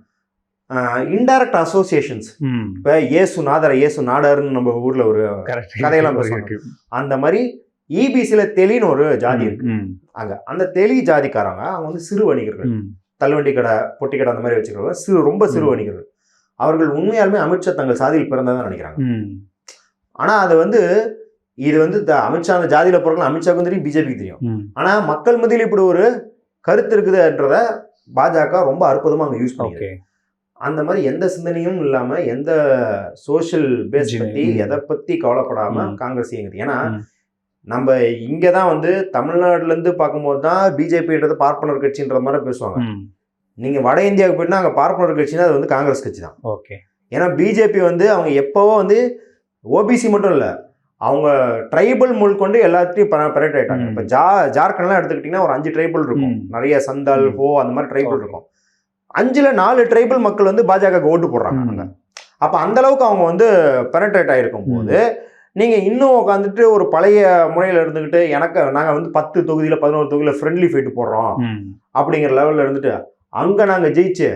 Indirect associations. இப்போ ஏசு நாதர ஏசு நாடாருன்னு நம்ம ஊர்ல ஒரு. கதையெல்லாம் <laughs> பேசுவாங்க. அந்த மாதிரி இபிசியில தெளின்னு ஒரு ஜாதி இருக்கு. அங்க அந்த தெளி ஜாதிக்காரங்க அவங்க வந்து சிறு வணிகர்கள். தள்ளுவண்டி கடை பொட்டி கடை அந்த மாதிரி வச்சுக்கிறவங்க சிறு ரொம்ப சிறு. வணிகர்கள் அவர்கள் உண்மையாலுமே அமித்ஷா தங்கள் சாதியில் பிறந்ததான் நினைக்கிறாங்க. ஆனா அது வந்து இது வந்து அமித்ஷா அந்த ஜாதியில பிறக்கலாம் அமித்ஷாவுக்கும் தெரியும் பிஜேபிக்கு தெரியும். ஆனா மக்கள் மத்தியில் இப்படி ஒரு கருத்து இருக்குதுன்றத பாஜக ரொம்ப அற்புதமா அங்க யூஸ் பண்ணிருக்கு அந்த மாதிரி எந்த சிந்தனையும் இல்லாம எந்த சோஷியல் பேஸ் பத்தி. எதை பத்தி கவலைப்படாம. காங்கிரஸ் இயங்குது ஏன்னா. நம்ம இங்க தான் வந்து தமிழ்நாட்டுல இருந்து பார்க்கும்போது தான் பிஜேபின்றது பார்ப்பனர் கட்சின்ற மாதிரி பேசுவாங்க ம். நீங்க வட இந்தியாவுக்கு போயிட்டா அங்க பார்ப்பனர் கட்சினா அது வந்து காங்கிரஸ் கட்சி தான் ஓகே ஏன்னா பிஜேபி வந்து அவங்க எப்பவோ வந்து ஓபிசி மட்டும் இல்ல அவங்க ட்ரைபல் முள் கொண்டு எல்லாத்தையும் பெரேட் ஆயிட்டாங்க. இப்போ ஜா ஜார்க்கண்ட்லாம் எடுத்துக்கிட்டிங்கன்னா ஒரு அஞ்சு ட்ரைபல் இருக்கும். நிறைய சந்தால். ஹோ அந்த மாதிரி ட்ரைபல். இருக்கும் அஞ்சுல நாலு ட்ரைபல் மக்கள் வந்து பாஜக ஓட்டு போடுறாங்க அங்க அப்போ அந்த அளவுக்கு அவங்க வந்து பெனட்ரேட் ஆகிருக்கும் போது நீங்கள் இன்னும் உட்காந்துட்டு ஒரு பழைய முறையில் இருந்துக்கிட்டு எனக்கு நாங்கள் வந்து பத்து தொகுதியில் பதினோரு தொகுதியில் ஃப்ரெண்ட்லி ஃபைட்டு போடுறோம். அப்படிங்கிற லெவலில் இருந்துட்டு அங்கே நாங்கள் ஜெயிச்சு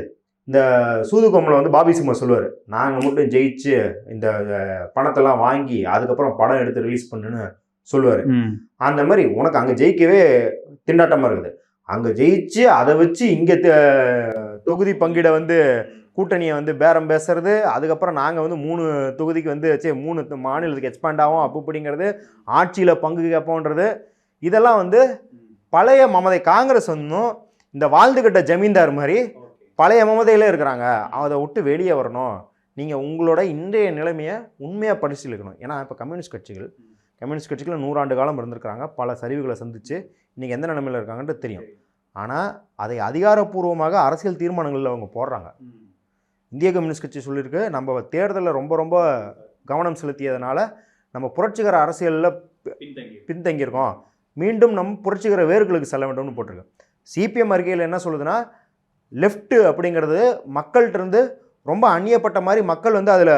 இந்த சூதுகொம்பளை வந்து பாபி சிம்மா சொல்லுவார் நாங்கள் மட்டும் ஜெயிச்சு இந்த பணத்தெல்லாம் வாங்கி அதுக்கப்புறம் படம் எடுத்து ரிலீஸ் பண்ணுன்னு சொல்லுவார். அந்த மாதிரி உனக்கு அங்கே ஜெயிக்கவே திண்டாட்டமாக இருக்குது அங்கே ஜெயிச்சு அதை வச்சு இங்கே தொகுதி பங்கிட வந்து கூட்டணியை வந்து பேரம் பேசுறது அதுக்கப்புறம் நாங்கள் வந்து மூணு தொகுதிக்கு வந்து சரி மூணு மாநிலத்துக்கு எக்ஸ்பேண்ட் ஆகும் அப்போ அப்படிங்கிறது ஆட்சியில் பங்கு கேட்போன்றது இதெல்லாம் வந்து பழைய மமதை காங்கிரஸ் வந்தும் இந்த வாழ்ந்துக்கிட்ட ஜமீன்தார் மாதிரி பழைய மமதையிலே இருக்கிறாங்க. அதை விட்டு வெளியே வரணும். நீங்கள் உங்களோட இன்றைய நிலைமையை உண்மையாக பரிசீலிக்கணும். ஏன்னா இப்போ கம்யூனிஸ்ட் கட்சிகள் கம்யூனிஸ்ட் கட்சிகள் நூறாண்டு காலம் இருந்திருக்கிறாங்க. பல சரிவுகளை சந்தித்து இன்றைக்கி எந்த நிலைமையில் இருக்காங்கன்றது தெரியும். ஆனால் அதை அதிகாரப்பூர்வமாக அரசியல் தீர்மானங்களில் அவங்க போடுறாங்க. இந்திய கம்யூனிஸ்ட் கட்சி சொல்லியிருக்கு. நம்ம தேர்தலில் ரொம்ப ரொம்ப கவனம் செலுத்தியதுனால நம்ம புரட்சிகர அரசியலில் பின்தங்கியிருக்கோம். மீண்டும் நம் புரட்சிகர வேர்களுக்கு செல்ல வேண்டும்னு போட்டிருக்கு. சிபிஎம் அறிக்கையில் என்ன சொல்லுதுன்னா லெஃப்ட் அப்படிங்கிறது மக்கள்கிட்ட இருந்து ரொம்ப அந்நியப்பட்ட மாதிரி மக்கள் வந்து அதில்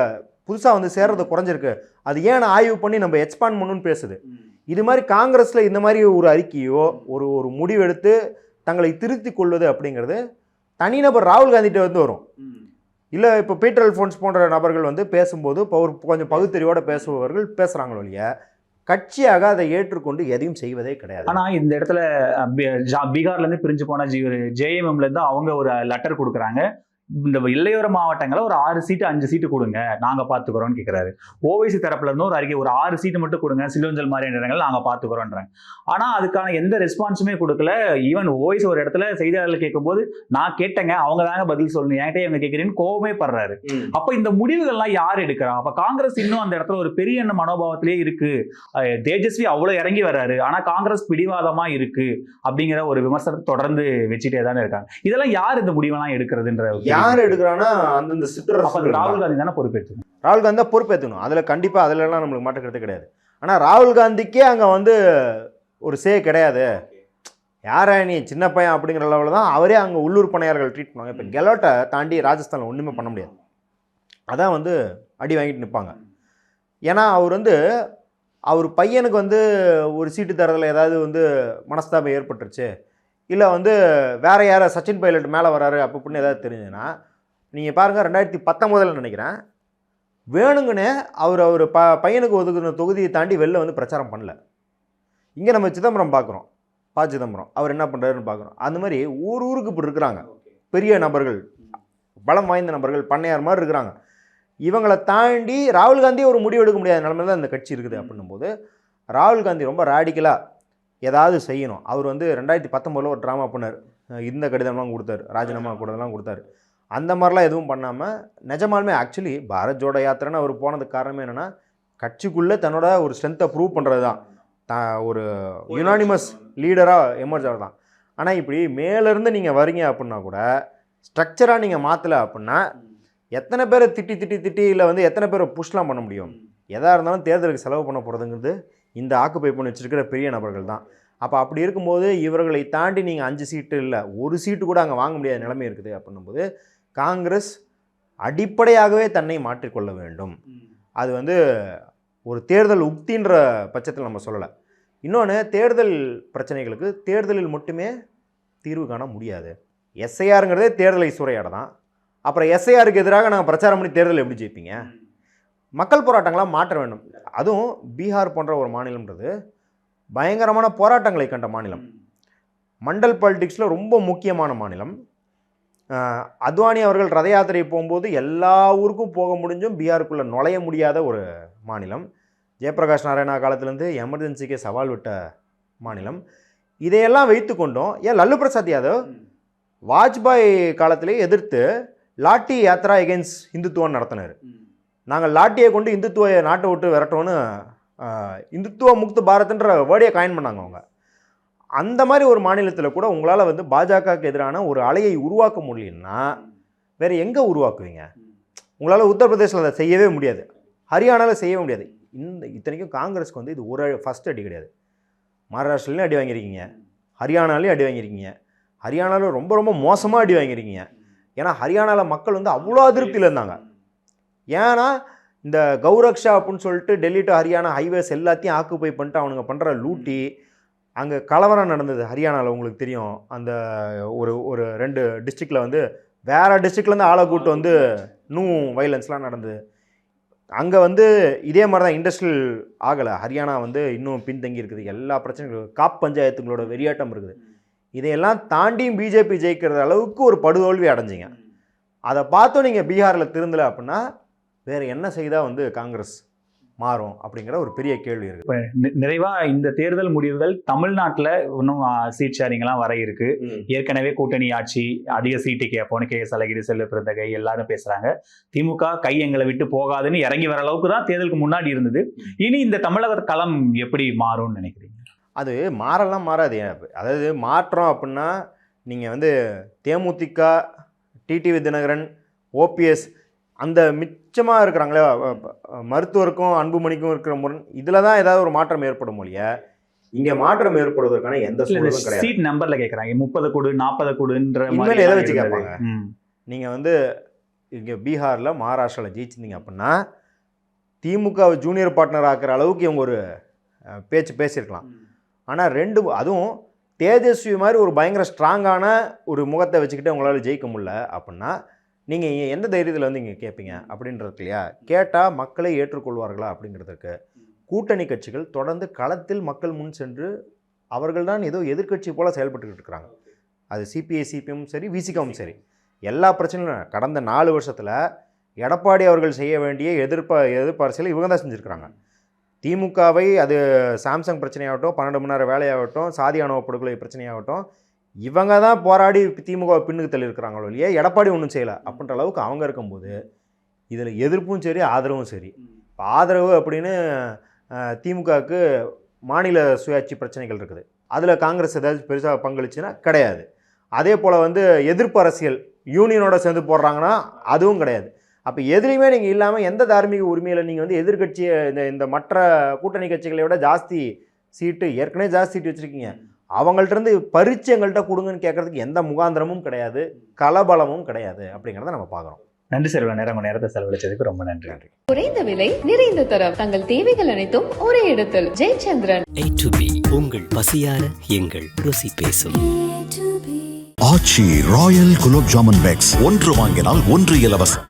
புதுசாக வந்து சேர்றது குறைஞ்சிருக்கு. அது ஏன் ஆய்வு பண்ணி நம்ம எக்ஸ்பாண்ட் பண்ணணும்னு பேசுது? இது மாதிரி காங்கிரஸில் இந்த மாதிரி ஒரு அறிக்கையோ ஒரு ஒரு முடிவெடுத்து தங்களை திருத்திக் கொள்வது அப்படிங்கிறது தனிநபர் ராகுல் காந்திகிட்ட வந்து வரும். இல்லை இப்போ பீட்டர் அல்ஃபோன்ஸ் போன்ற நபர்கள் வந்து பேசும்போது பவர் ஒரு கொஞ்சம் பகுத்தறிவோட பேசுபவர்கள் பேசுகிறாங்களோ இல்லையா? கட்சியாக அதை ஏற்றுக்கொண்டு எதையும் செய்வதே கிடையாது. ஆனா இந்த இடத்துல பீகார்லேருந்து ஜா- பீகார்ல இருந்து பிரிஞ்சு போன ஜி ஜேஎம்எம்ல இருந்து அவங்க ஒரு லெட்டர் கொடுக்குறாங்க. இந்த எல்லையோர மாவட்டங்களை ஒரு ஆறு சீட்டு அஞ்சு சீட்டு கொடுங்க. நாங்க பாத்துக்கிறோம்னு கேக்குறாரு. ஓவைசி தரப்புல இருந்து ஒரு அறிக்கை ஒரு ஆறு சீட்டு மட்டும் கொடுங்க. சிலுவஞ்சல் மாதிரியான இடங்கள் நாங்க பாத்துக்கிறோம்ன்றாங்க. ஆனா அதுக்கான எந்த ரெஸ்பான்ஸுமே கொடுக்கல. ஈவன் ஓவைசி ஒரு இடத்துல செய்தியாளர்கள் கேட்கும்போது நான் கேட்டேங்க. அவங்க தாங்க பதில் சொல்லணும். என்கிட்ட இவங்க கேட்கிறேன்னு கோவமே படுறாரு. அப்ப இந்த முடிவுகள்லாம் யார் எடுக்கிறா அப்ப காங்கிரஸ் இன்னும் அந்த இடத்துல ஒரு பெரிய எண்ண மனோபாவத்திலே இருக்கு. தேஜஸ்வி அவ்வளவு இறங்கி வர்றாரு. ஆனா காங்கிரஸ் பிடிவாதமா இருக்கு. அப்படிங்கிற ஒரு விமர்சனத்தை தொடர்ந்து வச்சுட்டே தானே இருக்காங்க. இதெல்லாம் யார் இந்த முடிவெல்லாம் எடுக்கிறதுன்ற யார் எடுக்கிறான்னா அந்தந்த சிற்றரசு ராகுல் காந்தி தானே பொறுப்பேற்று ராகுல் காந்தி தான் பொறுப்பேற்றுக்கணும் அதில் கண்டிப்பாக அதிலெல்லாம் நம்மளுக்கு மாற்றுக்கிறது கிடையாது. ஆனால் ராகுல் காந்திக்கே அங்கே வந்து ஒரு சே கிடையாது. யாரா நீ சின்ன பையன் அப்படிங்கிற லெவலில் தான் அவரே அங்கே உள்ளூர் பணியாளர்கள் ட்ரீட் பண்ணுவாங்க. இப்போ கெலோட்டை தாண்டி ராஜஸ்தானில் ஒன்றுமே பண்ண முடியாது. அதான் வந்து அடி வாங்கிட்டு நிற்பாங்க ஏன்னா அவர் வந்து அவர் பையனுக்கு வந்து ஒரு சீட்டு தரதில் ஏதாவது வந்து மனஸ்தாபம் ஏற்பட்டுருச்சு. இல்லை வந்து வேற யார் சச்சின் பைலட் மேலே வராரு அப்போ இப்படின்னு ஏதாவது தெரிஞ்சுதுன்னா நீங்கள் பாருங்கள் ரெண்டாயிரத்தி பத்தொம்போதில் நினைக்கிறேன் வேணுங்கன்னே அவர் அவர் ப பையனுக்கு ஒதுக்குன தொகுதியை தாண்டி வெளில வந்து பிரச்சாரம் பண்ணல. இங்கே நம்ம சிதம்பரம் பார்க்குறோம் பா சிதம்பரம் அவர் என்ன பண்ணுறாருன்னு பார்க்குறோம் அந்த மாதிரி ஊர் ஊருக்கு இப்படி இருக்கிறாங்க. பெரிய நபர்கள் பலம் வாய்ந்த நபர்கள் பண்ணையார் மாதிரி இருக்கிறாங்க. இவங்களை தாண்டி ராகுல் காந்தி ஒரு முடிவு எடுக்க முடியாத நிலமையில தான் இந்த கட்சி இருக்குது அப்படின்னும் போது ராகுல் காந்தி ரொம்ப ராடிக்கலாக ஏதாவது செய்யணும். அவர் வந்து ரெண்டாயிரத்தி பத்தொம்போதில் ஒரு ட்ராமா பண்ணார். இந்த கடிதம்லாம் கொடுத்தாரு. ராஜினாமா கூடதெல்லாம் கொடுத்தாரு. அந்த மாதிரிலாம் எதுவும் பண்ணாமல் நிஜமாலுமே ஆக்சுவலி பாரத் ஜோடோ யாத்திரைன்னு அவர் போனதுக்கு காரணமே என்னென்னா கட்சிக்குள்ளே தன்னோட ஒரு ஸ்ட்ரென்த்தை ப்ரூவ் பண்ணுறது தான் தான் ஒரு யுனானிமஸ் லீடராக எமர்ஜ் ஆகுது தான் ஆனால் இப்படி மேலேருந்து நீங்கள் வரீங்க அப்படின்னா கூட ஸ்ட்ரக்சராக நீங்கள் மாற்றலை அப்படின்னா எத்தனை பேரை திட்டி திட்டி திட்டி இல்லை வந்து எத்தனை பேரை புஷ்லாம் பண்ண முடியும்? எதாக இருந்தாலும் தேர்தலுக்கு செலவு பண்ண போகிறதுங்கிறது இந்த ஆக்குப்பை பண்ணி வச்சுருக்கிற பெரிய நபர்கள் தான். அப்போ அப்படி இருக்கும்போது இவர்களை தாண்டி நீங்கள் அஞ்சு சீட்டு இல்லை ஒரு சீட்டு கூட அங்கே வாங்க முடியாத நிலைமை இருக்குது அப்படின்னும்போது காங்கிரஸ் அடிப்படையாகவே தன்னை மாற்றிக்கொள்ள வேண்டும். அது வந்து ஒரு தேர்தல் உக்தின்ற பட்சத்தில் நம்ம சொல்லலை. இன்னொன்று தேர்தல் பிரச்சனைகளுக்கு தேர்தலில் மட்டுமே தீர்வு காண முடியாது. எஸ்ஐஆருங்கிறதே தேர்தலை சூறையாட தான் அப்புறம் எஸ்ஐஆருக்கு எதிராக நாங்கள் பிரச்சாரம் பண்ணி தேர்தல் எப்படி ஜெயிப்பீங்க? மக்கள் போராட்டங்களாக மாற்ற வேண்டும். அதுவும் பீகார் போன்ற ஒரு மாநிலம்ன்றது பயங்கரமான போராட்டங்களை கண்ட மாநிலம். மண்டல் பாலிடிக்ஸில் ரொம்ப முக்கியமான மாநிலம். அத்வானி அவர்கள் ரத யாத்திரை போகும்போது எல்லா ஊருக்கும் போக முடிஞ்சும் பீகாருக்குள்ளே நுழைய முடியாத ஒரு மாநிலம். ஜெயபிரகாஷ் நாராயணா காலத்திலேருந்து எமர்ஜென்சிக்கு சவால் விட்ட மாநிலம். இதையெல்லாம் வைத்து கொண்டோம் ஏன் லல்லு பிரசாத் யாதவ் வாஜ்பாய் காலத்திலே எதிர்த்து லாட்டி யாத்ரா எகென்ஸ் இந்துத்துவம் நடத்தினார். நாங்கள் லாட்டியை கொண்டு இந்துத்துவ நாட்டை விட்டு விரட்டோன்னு இந்துத்துவ முக்து பாரத்ன்ற வேர்டையை காயின் பண்ணாங்க அவங்க. அந்த மாதிரி ஒரு மாநிலத்தில் கூட உங்களால் வந்து பாஜகவுக்கு எதிரான ஒரு அலையை உருவாக்க முடியலன்னா வேறு எங்கே உருவாக்குவீங்க? உங்களால் உத்தரப்பிரதேசில் அதை செய்யவே முடியாது. ஹரியானாவில் செய்யவே முடியாது. இந்த இத்தனைக்கும் காங்கிரஸ்க்கு வந்து இது ஒரு ஃபஸ்ட் அடி கிடையாது. மகாராஷ்டிரலையும் அடி வாங்கியிருக்கீங்க. ஹரியானாலையும் அடி வாங்கியிருக்கீங்க. ஹரியானாவில் ரொம்ப ரொம்ப மோசமாக அடி வாங்கியிருக்கீங்க. ஏன்னா ஹரியானாவில் மக்கள் வந்து அவ்வளோ அதிருப்தியில் இருந்தாங்க. ஏன்னா இந்த கௌரக்ஷா அப்படின்னு சொல்லிட்டு டெல்லி டு ஹரியானா ஹைவேஸ் எல்லாத்தையும் ஆக்குப்பை பண்ணிட்டு அவனுங்க பண்ணுற லூட்டி அங்கே கலவரம் நடந்தது ஹரியானாவில் உங்களுக்கு தெரியும். அந்த ஒரு ஒரு ரெண்டு டிஸ்ட்ரிக்டில் வந்து வேறு டிஸ்ட்ரிக்ட்லேருந்து ஆளை கூட்டு வந்து இன்னும் வைலன்ஸ்லாம் நடந்தது. அங்கே வந்து இதே மாதிரி தான் இண்டஸ்ட்ரியல் ஆகலை. ஹரியானா வந்து இன்னும் பின்தங்கி இருக்குது. எல்லா பிரச்சனைகளும் காப் பஞ்சாயத்துங்களோட வெறியாட்டம் இருக்குது. இதையெல்லாம் தாண்டியும் பிஜேபி ஜெயிக்கிற அளவுக்கு ஒரு படுதோல்வி அடைஞ்சிங்க. அதை பார்த்தும் நீங்கள் பீகாரில் திருந்தலை அப்படின்னா வேறு என்ன செய்தால் வந்து காங்கிரஸ் மாறும் அப்படிங்கிற ஒரு பெரிய கேள்வி இருக்குது இப்ப நி- நிறைவா இந்த தேர்தல் முடிவுகள் தமிழ்நாட்டுல இன்னும் சீட் ஷேரிங்லாம் வர இருக்கு. ஏற்கனவே கூட்டணி ஆட்சி அதிக சீட்டு கேட்போன்னு கே எஸ் அழகிரி செல்ல பிறந்தகை எல்லாரும் பேசுறாங்க. திமுக கை எங்களை விட்டு போகாதுன்னு இறங்கி வர அளவுக்கு தான் தேர்தலுக்கு முன்னாடி இருந்தது. இனி இந்த தமிழக களம் எப்படி மாறும்னு நினைக்கிறீங்க? அது மாறலாம் மாறாது. அதாவது மாற்றம் அப்படின்னா நீங்கள் வந்து தேமுதிக டிடிவி தினகரன் ஓபிஎஸ் அந்த மிச்சமாக இருக்கிறாங்களே மருத்துவருக்கும் அன்புமணிக்கும் இருக்கிற முரண் இதில் தான் ஏதாவது ஒரு மாற்றம் ஏற்படும் மொழிய இங்கே மாற்றம் ஏற்படுவதற்கான எந்த சூழலும் கிடையாது சீட் நம்பர்ல கேக்குறாங்க முப்பது கொடு நாற்பது கொடுன்ற இனிமேல் எதை வச்சு. கேட்பாங்க? ம். நீங்கள் வந்து இங்கே பீகாரில் மகாராஷ்டிராவில் ஜெயிச்சிருந்தீங்க அப்படின்னா திமுகவை ஜூனியர் பார்ட்னர் ஆக்குற அளவுக்கு இவங்க ஒரு பேச்சு பேசியிருக்கலாம் ஆனால் ரெண்டு அதுவும் தேஜஸ்வி மாதிரி ஒரு பயங்கர ஸ்ட்ராங்கான ஒரு முகத்தை வச்சுக்கிட்டு உங்களால் ஜெயிக்க முடியல அப்படின்னா நீங்கள் எந்த தைரியத்தில் வந்து இங்கே கேட்பீங்க அப்படின்றது இல்லையா? கேட்டால் மக்களை ஏற்றுக்கொள்வார்களா அப்படிங்கிறதுக்கு கூட்டணி கட்சிகள் தொடர்ந்து களத்தில் மக்கள் முன் சென்று அவர்கள் தான் ஏதோ எதிர்க்கட்சி போல் செயல்பட்டுக்கிட்டு இருக்கிறாங்க. அது சிபிஐ சிபிஎம் சரி விசிகாவும் சரி. எல்லா பிரச்சனையும் கடந்த நாலு வருஷத்தில் எடப்பாடி அவர்கள் செய்ய வேண்டிய எதிர்ப்ப எதிர்பார்சலை இவங்க தான் செஞ்சுருக்கிறாங்க. திமுகவை அது சாம்சங் பிரச்சனையாகட்டும் பன்னெண்டு மணி நேரம் வேலையாகட்டும் சாதி ஆணவ படுகொலை பிரச்சனையாகட்டும் இவங்க தான் போராடி திமுக பின்னுக்கு தள்ளியிருக்கிறாங்களோ இல்லையா? எடப்பாடி ஒன்றும் செய்யலை. அப்படின்ற அளவுக்கு அவங்க இருக்கும்போது இதில் எதிர்ப்பும் சரி ஆதரவும் சரி. இப்போ ஆதரவு அப்படின்னு திமுகவுக்கு மாநில சுயாட்சி பிரச்சனைகள் இருக்குது. அதில் காங்கிரஸ் ஏதாச்சும் பெருசாக பங்களிச்சுன்னா கிடையாது. அதே போல் வந்து எதிர்ப்பு அரசியல் யூனியனோட சேர்ந்து போடுறாங்கன்னா அதுவும் கிடையாது. அப்போ எதுலேயுமே நீங்கள் இல்லாமல் எந்த தார்மீக உரிமையில் நீங்கள் வந்து எதிர்க்கட்சியை இந்த இந்த மற்ற கூட்டணி கட்சிகளை விட ஜாஸ்தி சீட்டு ஏற்கனவே ஜாஸ்தி சீட்டு வச்சுருக்கீங்க. அவங்கள்ட்ட இருந்து பறிச்சு எங்கள்கிட்ட கொடுங்கன்னு கேட்கறதுக்கு எந்த முகாந்திரமும் கிடையாது கலபலமும் கிடையாது அப்படிங்கிறத நம்ம பார்க்குறோம். நன்றி சார் நேரம் நேரத்தை செலவழிச்சதுக்கு ரொம்ப நன்றி. நன்றி. குறைந்த விலை நிறைந்த தரம். தங்கள் தேவைகள் அனைத்தும் ஒரே இடத்தில். ஜெயச்சந்திரன். A to B உங்கள் பசியார எங்கள் ருசி பேசும். ஆச்சி ராயல் குலோப் ஜாமுன் பேக்ஸ் ஒன்று வாங்கினால் ஒன்று இலவசம்.